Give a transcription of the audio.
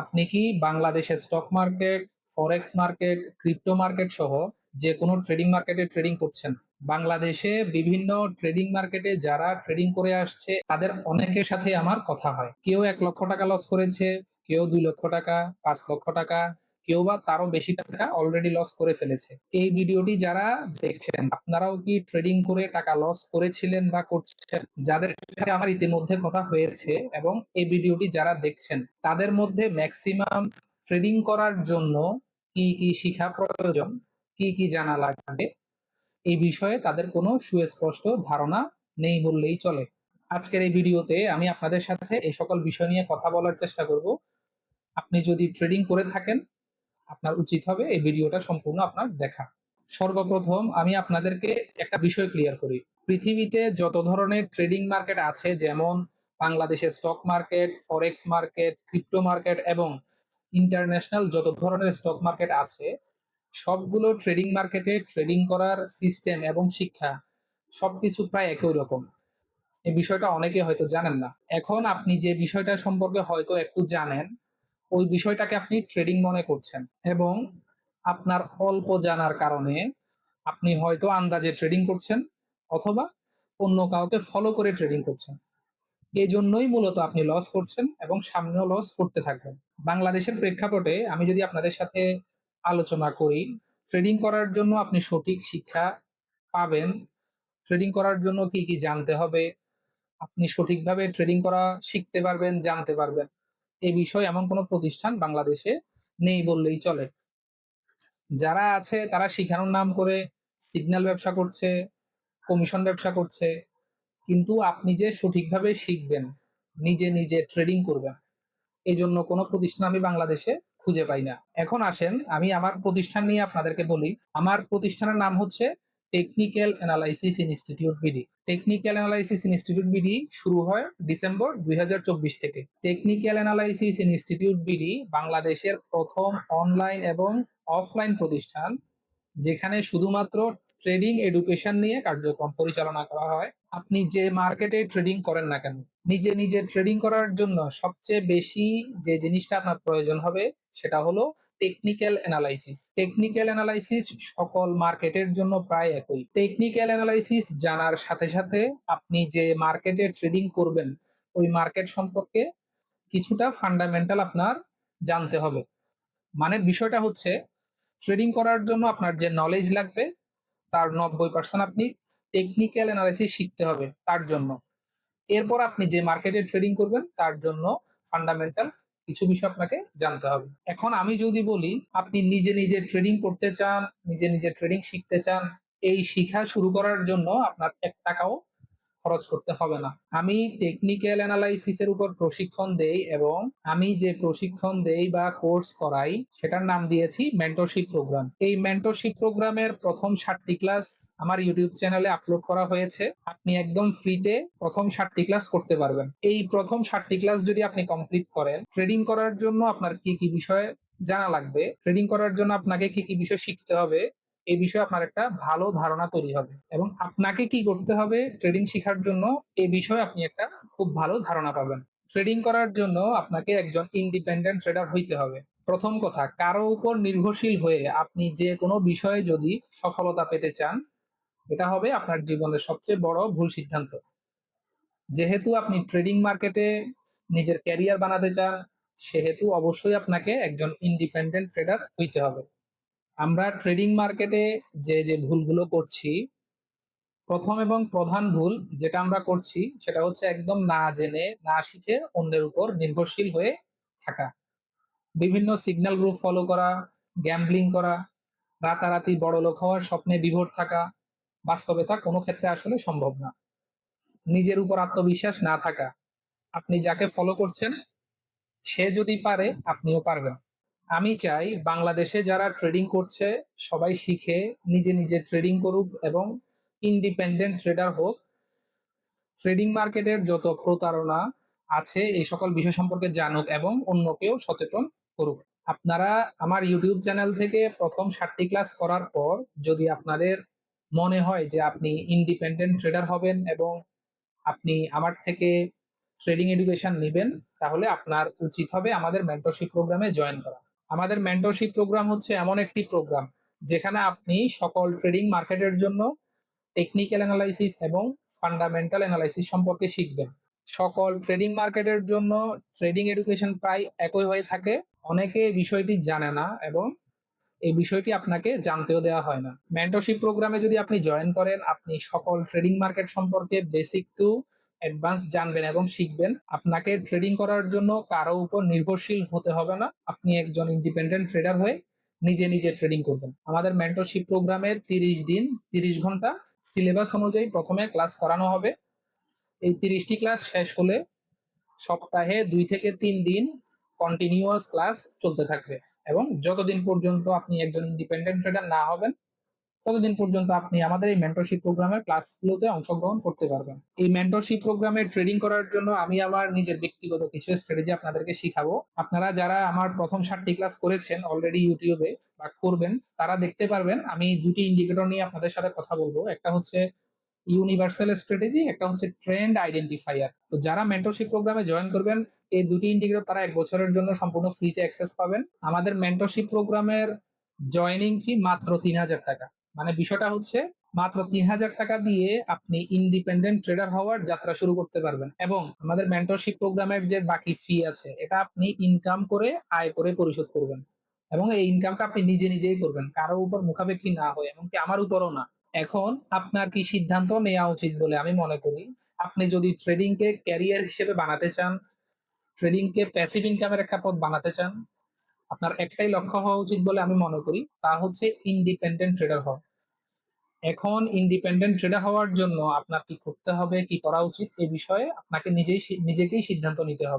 আপনি কি বাংলাদেশের stock market forex market crypto market সহ যে কোনো ট্রেডিং মার্কেটে ট্রেডিং করছেন? বাংলাদেশে বিভিন্ন ট্রেডিং মার্কেটে যারা ট্রেডিং করে আসছে, তাদের অনেকের সাথে আমার কথা হয়। কেউ এক লক্ষ টাকা লস করেছে, কেউ দুই লক্ষ টাকা, পাঁচ লক্ষ টাকা কেউ বা তারও বেশি টাকা অলরেডি লস করে ফেলেছে। এই ভিডিওটি যারা দেখছেন, আপনারাও কি ট্রেডিং করে টাকা লস করেছিলেন বা করছেন? যাদের সাথে আমার ইতিমধ্যে কথা হয়েছে এবং এই ভিডিওটি যারা দেখছেন, তাদের মধ্যে ম্যাক্সিমাম ট্রেডিং করার জন্য কি কি শিখা প্রয়োজন, কি কি জানা লাগবে, এই বিষয়ে তাদের কোনো সুস্পষ্ট ধারণা নেই বললেই চলে। আজকের এই ভিডিওতে আমি আপনাদের সাথে এই সকল বিষয় নিয়ে কথা বলার চেষ্টা করব। আপনি যদি ট্রেডিং করে থাকেন আপনার উচিত হবে এই ভিডিওটা সম্পূর্ণ আপনার দেখা। সর্বপ্রথম আমি আপনাদেরকে একটা বিষয় ক্লিয়ার করি। পৃথিবীতে যত ধরনের ট্রেডিং মার্কেট আছে, যেমন বাংলাদেশের stock market forex market crypto market এবং ইন্টারন্যাশনাল যত ধরনের স্টক মার্কেট আছে, সবগুলো ট্রেডিং মার্কেটে ট্রেডিং করার সিস্টেম এবং শিক্ষা সবকিছু প্রায় একই রকম। এই বিষয়টা অনেকে হয়তো জানেন না। এখন আপনি যে বিষয়টা সম্পর্কে হয়তো একটু জানেন ওই বিষয়টাকে আপনি ট্রেডিং মনে করছেন এবং আপনার অল্প জানার কারণে আপনি হয়তো আন্দাজে ট্রেডিং করছেন অথবা অন্য কাউকে ফলো করে ট্রেডিং করছেন। এই জন্যই মূলত আপনি লস করছেন এবং সামনেও লস করতে থাকবেন। বাংলাদেশের প্রেক্ষাপটে আমি যদি আপনাদের সাথে আলোচনা করি ট্রেডিং করার জন্য আপনি সঠিক শিক্ষা পাবেন। ট্রেডিং করার জন্য কি কি জানতে হবে? আপনি সঠিকভাবে ট্রেডিং করা শিখতে পারবেন, জানতে পারবেন। এই বিষয়ে এমন কোনো প্রতিষ্ঠান বাংলাদেশে নেই বললেই চলে। যারা আছে, তারা শিখানোর নাম করে সিগন্যাল ব্যবসা করছে কমিশন ব্যবসা করছে, কিন্তু আপনি যে সঠিকভাবে শিখবেন, নিজে নিজে ট্রেডিং করবেন এই জন্য কোনো প্রতিষ্ঠান আমি বাংলাদেশে খুঁজে পাই না। এখন আসেন, আমি আমার প্রতিষ্ঠান নিয়ে আপনাদেরকে বলি। আমার প্রতিষ্ঠানের নাম হচ্ছে technical analysis institute BD technical analysis institute BD শুরু হয় ডিসেম্বর দু হাজার চব্বিশ থেকে। টেকনিক্যাল অ্যানালাইসিস ইনস্টিটিউট বিডি বাংলাদেশের প্রথম অনলাইন এবং অফলাইন প্রতিষ্ঠান, যেখানে শুধুমাত্র ট্রেডিং এডুকেশন নিয়ে কার্যক্রম পরিচালনা করা হয়। আপনি যে মার্কেটে ট্রেডিং করেন না কেন, নিজে নিজে ট্রেডিং করার জন্য সবচেয়ে বেশি যে জিনিসটা আপনার প্রয়োজন হবে, সেটা হলো টেকনিক্যাল অ্যানালাইসিস টেকনিক্যাল অ্যানালাইসিস সকল মার্কেটের জন্য প্রায় একই। টেকনিক্যাল অ্যানালাইসিস জানার সাথে সাথে আপনি যে মার্কেটে ট্রেডিং করবেন, ওই মার্কেট সম্পর্কে কিছুটা ফান্ডামেন্টাল আপনার জানতে হবে। মানে বিষয়টা হচ্ছে ট্রেডিং করার জন্য আপনার যে নলেজ লাগবে, তার নব্বই পার্সেন্ট আপনি টেকনিক্যাল অ্যানালাইসিস শিখতে হবে তার জন্য। এরপর আপনি যে মার্কেটে ট্রেডিং করবেন, তার জন্য ফান্ডামেন্টাল কিছু বিষয় আপনাকে জানতে হবে। এখন আমি যদি বলি, আপনি নিজে নিজে ট্রেডিং করতে চান, নিজে নিজে ট্রেডিং শিখতে চান, এই শিখা শুরু করার জন্য আপনার এক টাকাও খরচ করতে হবে না। আমি টেকনিক্যাল অ্যানালাইসিসের উপর প্রশিক্ষণ দেই এবং আমি যে প্রশিক্ষণ দেই বা কোর্স করাই, সেটার নাম দিয়েছি মেন্টরশিপ প্রোগ্রাম এই মেন্টরশিপ প্রোগ্রামের প্রথম ষাটটি ক্লাস আমার ইউটিউব চ্যানেলে আপলোড করা হয়েছে। আপনি একদম ফ্রিতে প্রথম ষাটটি ক্লাস করতে পারবেন। এই প্রথম ষাটটি ক্লাস যদি আপনি কমপ্লিট করেন ট্রেডিং করার জন্য আপনার কি কি বিষয় জানা লাগবে? ট্রেডিং করার জন্য আপনাকে কি কি বিষয় শিখতে হবে? এই বিষয়ে আপনার একটা ভালো ধারণা তৈরি হবে। এবং আপনাকে কি করতে হবে? ট্রেডিং শেখার জন্য এই বিষয়ে আপনি একটা খুব ভালো ধারণা পাবেন। ট্রেডিং করার জন্য আপনাকে একজন ইন্ডিপেন্ডেন্ট ট্রেডার হইতে হবে। প্রথম কথা, কারও উপর নির্ভরশীল হয়ে আপনি যে কোনো বিষয়ে যদি সফলতা পেতে চান, এটা হবে আপনার জীবনের সবচেয়ে বড় ভুল সিদ্ধান্ত। যেহেতু আপনি ট্রেডিং মার্কেটে নিজের ক্যারিয়ার বানাতে চান, সেহেতু অবশ্যই আপনাকে একজন ইন্ডিপেন্ডেন্ট ট্রেডার হইতে হবে। আমরা ট্রেডিং মার্কেটে যে যে ভুলগুলো করছি, প্রথম এবং প্রধান ভুল যেটা আমরা করছি সেটা হচ্ছে একদম না জেনে, না শিখে অন্যের উপর নির্ভরশীল হয়ে থাকা। বিভিন্ন সিগন্যাল গ্রুপ ফলো করা গ্যাম্বলিং করা, রাতারাতি বড় লোক হওয়ার স্বপ্নে বিভোর থাকা বাস্তবে তা কোনো ক্ষেত্রে আসলে সম্ভব না। নিজের উপর আত্মবিশ্বাস না থাকা। আপনি যাকে ফলো করছেন, সে যদি পারে, আপনিও পারবেন। আমি চাই বাংলাদেশে যারা ট্রেডিং করছে, সবাই শিখে নিজে নিজে ট্রেডিং করুক এবং ইন্ডিপেন্ডেন্ট ট্রেডার হোক। ট্রেডিং মার্কেটের যত প্রতারণা আছে, এই সকল বিষয় সম্পর্কে জানুক এবং অন্যকেও সচেতন করুক। আপনারা আমার ইউটিউব চ্যানেল থেকে প্রথম ষাটটি ক্লাস করার পর যদি আপনাদের মনে হয় যে আপনি ইন্ডিপেন্ডেন্ট ট্রেডার হবেন এবং আপনি আমার থেকে ট্রেডিং এডুকেশন নেবেন, তাহলে আপনার উচিত হবে আমাদের মেন্টরশিপ প্রোগ্রামে জয়েন করা। আমাদের মেন্টরশিপ প্রোগ্রাম হচ্ছে এমন একটি প্রোগ্রাম যেখানে আপনি সকল ট্রেডিং মার্কেটের জন্য টেকনিক্যাল অ্যানালাইসিস এবং ফান্ডামেন্টাল অ্যানালাইসিস সম্পর্কে শিখবেন। সকল ট্রেডিং মার্কেটের জন্য ট্রেডিং এডুকেশন প্রায় একই হয়ে থাকে। অনেকে বিষয়টি জানে না এবং এই বিষয়টি আপনাকে জানতেও দেওয়া হয় না। মেন্টরশিপ প্রোগ্রামে যদি আপনি জয়েন করেন, আপনি সকল ট্রেডিং মার্কেট সম্পর্কে বেসিক টু অ্যাডভান্স জানবেন এবং শিখবেন। আপনাকে ট্রেডিং করার জন্য কারও উপর নির্ভরশীল হতে হবে না। আপনি একজন ইন্ডিপেন্ডেন্ট ট্রেডার হয়ে নিজে নিজে ট্রেডিং করবেন। আমাদের মেন্টরশিপ প্রোগ্রামের তিরিশ দিন, তিরিশ ঘণ্টা সিলেবাস অনুযায়ী প্রথমে ক্লাস করানো হবে। এই তিরিশটি ক্লাস শেষ হলে সপ্তাহে দুই থেকে তিন দিন কন্টিনিউয়াস ক্লাস চলতে থাকবে এবং যতদিন পর্যন্ত আপনি একজন ইন্ডিপেন্ডেন্ট ট্রেডার না হবেন ততদিন পর্যন্ত আপনি আমাদের এই মেন্টরশিপ প্রোগ্রামের ক্লাসগুলোতে অংশগ্রহণ করতে পারবেন? এই মেন্টরশিপ প্রোগ্রামে ট্রেডিং করার জন্য আমি আমার নিজের ব্যক্তিগত কিছু স্ট্র্যাটেজি আপনাদেরকে শিখাবো। আপনারা যারা আমার প্রথম সাতটি ক্লাস করেছেন অলরেডি ইউটিউবে বা করবেন, তারা দেখতে পারবেন আমি দুটি ইন্ডিকেটর নিয়ে আপনাদের সাথে কথা বলব। একটা হচ্ছে ইউনিভার্সাল স্ট্র্যাটেজি একটা হচ্ছে ট্রেন্ড আইডেন্টিফায়ার তো যারা মেন্টরশিপ প্রোগ্রামে জয়েন করবেন, এই দুটি ইন্ডিকেটর তারা এক বছরের জন্য সম্পূর্ণ ফ্রিতে অ্যাক্সেস পাবেন। আমাদের মেন্টরশিপ প্রোগ্রামের জয়নিং ফি মাত্র তিন হাজার টাকা। মানে বিষয়টা হচ্ছে মাত্র তিন হাজার টাকা দিয়ে আপনি ইন্ডিপেন্ডেন্ট ট্রেডার হওয়ার যাত্রা শুরু করতে পারবেন। এবং আমাদের মেন্টরশিপ প্রোগ্রামের যে বাকি ফি আছে, এটা আপনি ইনকাম করে, আয় করে পরিশোধ করবেন। এবং এই ইনকামটা আপনি নিজে নিজেই করবেন, কারও উপর মুখাপেক্ষি না হয়, এমনকি আমার উপরও না। এখন আপনার কি সিদ্ধান্ত নেওয়া উচিত বলে আমি মনে করি, আপনি যদি ট্রেডিং কে ক্যারিয়ার হিসেবে বানাতে চান ট্রেডিং কে প্যাসিভ ইনকামের একটা পথ বানাতে চান আপনার একটাই লক্ষ্য হওয়া উচিত বলে আমি মনে করি, তা হচ্ছে ইন্ডিপেন্ডেন্ট ট্রেডার হওয়া। এখন ইন্ডিপেন্ডেন্ট ট্রেডার হওয়ার জন্য আপনার কি করতে হবে, কি করা উচিত, এ বিষয়ে আপনাকে নিজেই নিজেকেই সিদ্ধান্ত নিতে হবে।